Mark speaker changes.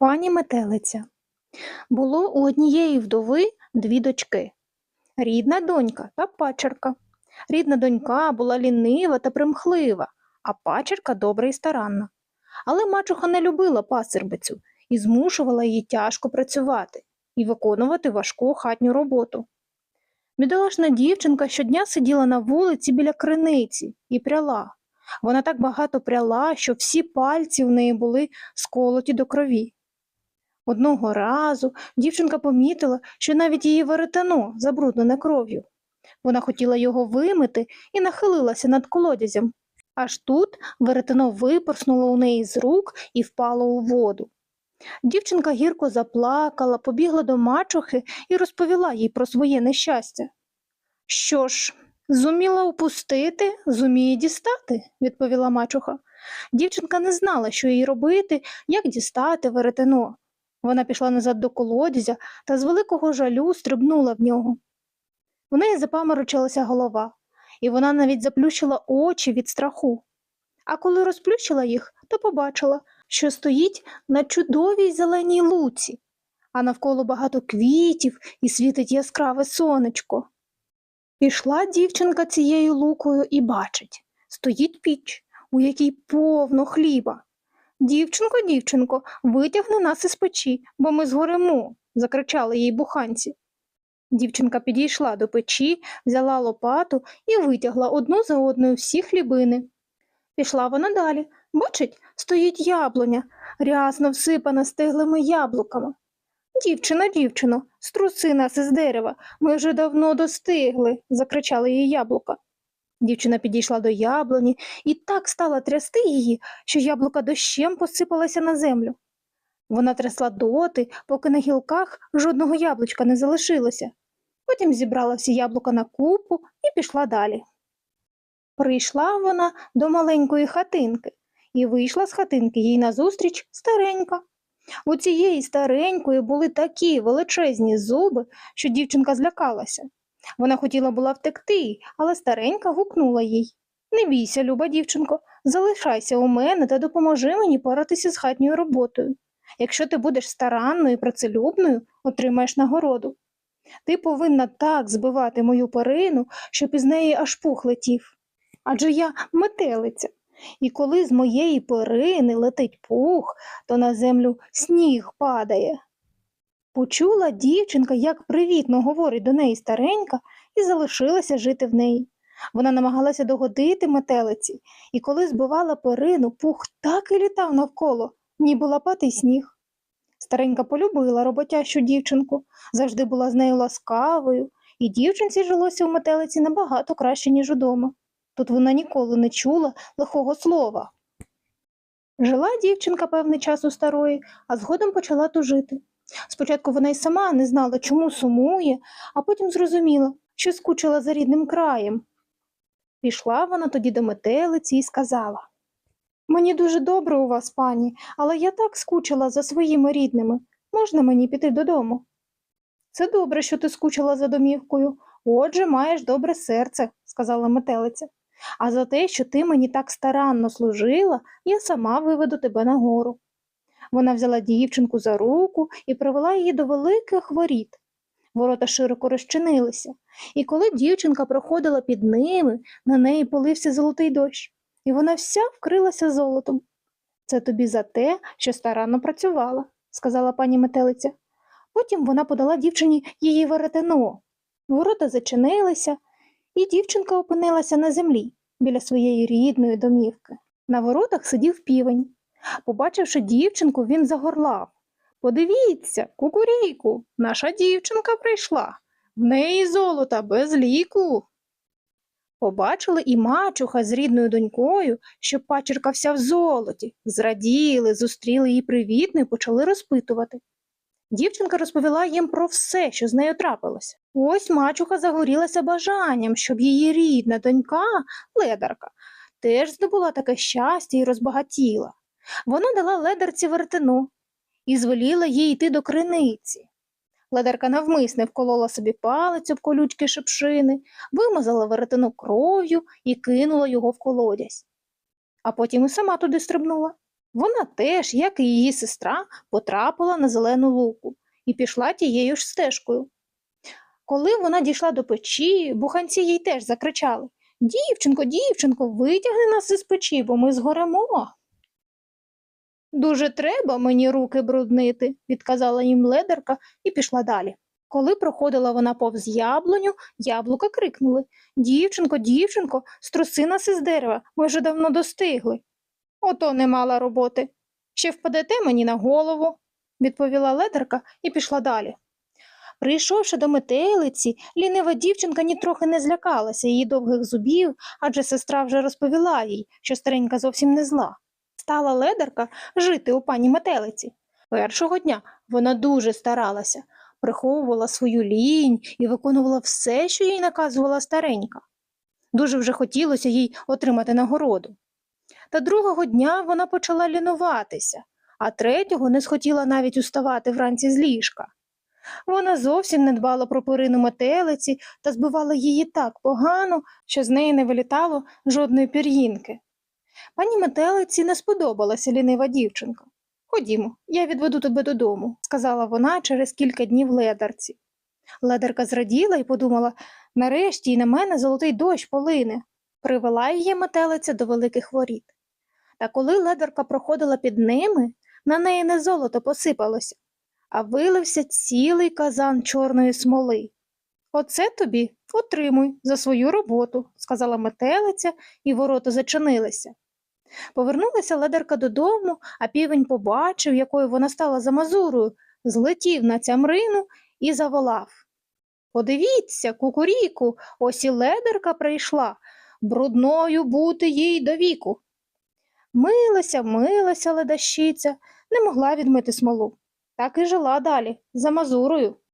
Speaker 1: Пані метелиця. Було у однієї вдови дві дочки рідна донька та пачерка. Рідна донька була лінива та примхлива, а пачерка добра і старанна. Але мачуха не любила пасербицю і змушувала її тяжко працювати і виконувати важку хатню роботу. Бідолашна дівчинка щодня сиділа на вулиці біля криниці і пряла. Вона так багато пряла, що всі пальці в неї були сколоті до крові. Одного разу дівчинка помітила, що навіть її веретено забруднене кров'ю. Вона хотіла його вимити і нахилилася над колодязем. Аж тут веретено випорснуло у неї з рук і впало у воду. Дівчинка гірко заплакала, побігла до мачухи і розповіла їй про своє нещастя. Що ж, зуміла упустити, зуміє дістати, відповіла мачуха. Дівчинка не знала, що їй робити, як дістати веретено. Вона пішла назад до колодязя та з великого жалю стрибнула в нього. В неї запаморочилася голова, і вона навіть заплющила очі від страху. А коли розплющила їх, то побачила, що стоїть на чудовій зеленій луці, а навколо багато квітів і світить яскраве сонечко. Пішла дівчинка цією лукою і бачить стоїть піч, у якій повно хліба. Дівчинко, дівчинко, витягни нас із печі, бо ми згоремо, закричали їй буханці. Дівчинка підійшла до печі, взяла лопату і витягла одну за одною всі хлібини. Пішла вона далі. Бачить, стоїть яблуня, рясно всипана стиглими яблуками. Дівчино, дівчино, струси нас із дерева, ми вже давно достигли, закричали їй яблука. Дівчина підійшла до яблуні і так стала трясти її, що яблука дощем посипалася на землю. Вона трясла доти, поки на гілках жодного яблучка не залишилося. Потім зібрала всі яблука на купу і пішла далі. Прийшла вона до маленької хатинки, і вийшла з хатинки їй назустріч старенька. У цієї старенької були такі величезні зуби, що дівчинка злякалася. Вона хотіла була втекти, але старенька гукнула їй Не бійся, люба дівчинко, залишайся у мене та допоможи мені поратися з хатньою роботою. Якщо ти будеш старанною і працелюбною, отримаєш нагороду. Ти повинна так збивати мою перину, щоб із неї аж пух летів. Адже я метелиця, і коли з моєї перини летить пух, то на землю сніг падає. Почула дівчинка, як привітно говорить до неї старенька, і залишилася жити в неї. Вона намагалася догодити метелиці, і коли збивала перину, пух так і літав навколо, ніби лопатий сніг. Старенька полюбила роботящу дівчинку, завжди була з нею ласкавою, і дівчинці жилося в метелиці набагато краще, ніж удома. Тут вона ніколи не чула лихого слова. Жила дівчинка певний час у старої, а згодом почала тужити. Спочатку вона й сама не знала, чому сумує, а потім зрозуміла, що скучила за рідним краєм. Пішла вона тоді до метелиці і сказала Мені дуже добре у вас, пані, але я так скучила за своїми рідними. Можна мені піти додому? Це добре, що ти скучила за домівкою. Отже, маєш добре серце, сказала метелиця. А за те, що ти мені так старанно служила, я сама виведу тебе нагору. Вона взяла дівчинку за руку і привела її до великих воріт. Ворота широко розчинилися, і коли дівчинка проходила під ними, на неї полився золотий дощ, і вона вся вкрилася золотом. Це тобі за те, що старанно працювала, сказала пані метелиця. Потім вона подала дівчині її веретено. Ворота зачинилися, і дівчинка опинилася на землі біля своєї рідної домівки. На воротах сидів півень. Побачивши дівчинку, він загорлав. Подивіться, кукурійку, наша дівчинка прийшла. В неї золота без ліку. Побачили і мачуха з рідною донькою, що пачерка вся в золоті. Зраділи, зустріли її привітно і почали розпитувати. Дівчинка розповіла їм про все, що з нею трапилося. Ось мачуха загорілася бажанням, щоб її рідна донька, ледарка, теж здобула таке щастя і розбагатіла. Вона дала ледарці вертено і звеліла їй йти до криниці. Ледарка навмисне вколола собі палець об колючки шипшини, вимазала веретено кров'ю і кинула його в колодязь. А потім і сама туди стрибнула. Вона теж, як і її сестра, потрапила на зелену луку і пішла тією ж стежкою. Коли вона дійшла до печі, буханці їй теж закричали Дівчинко, дівчинко, витягни нас із печі, бо ми згоремо. Дуже треба мені руки бруднити, відказала їм ледерка і пішла далі. Коли проходила вона повз яблуню, яблука крикнули Дівчинко, дівчинко, струси нас із дерева, ми вже давно достигли. Ото не мала роботи. Ще впадете мені на голову, відповіла ледерка і пішла далі. Прийшовши до метелиці, лінива дівчинка нітрохи не злякалася її довгих зубів, адже сестра вже розповіла їй, що старенька зовсім не зла. Стала ледерка жити у пані метелиці. Першого дня вона дуже старалася, приховувала свою лінь і виконувала все, що їй наказувала старенька. Дуже вже хотілося їй отримати нагороду. Та другого дня вона почала лінуватися, а третього не схотіла навіть уставати вранці з ліжка. Вона зовсім не дбала про перину метелиці та збивала її так погано, що з неї не вилітало жодної пір'їнки. Пані метелиці не сподобалася лінива дівчинка. Ходімо, я відведу тебе додому, сказала вона через кілька днів ледарці. Ледарка зраділа і подумала нарешті й на мене золотий дощ полине. Привела її метелиця до великих воріт. Та коли ледарка проходила під ними, на неї не золото посипалося, а вилився цілий казан чорної смоли. Оце тобі отримуй за свою роботу, сказала метелиця, і ворота зачинилися. Повернулася ледарка додому, а півень побачив, якою вона стала за мазурою, злетів на цямрину і заволав. Подивіться, кукуріку, ось і ледерка прийшла, брудною бути їй до віку. Милася, милася ледащиця, не могла відмити смолу. Так і жила далі, за мазурою.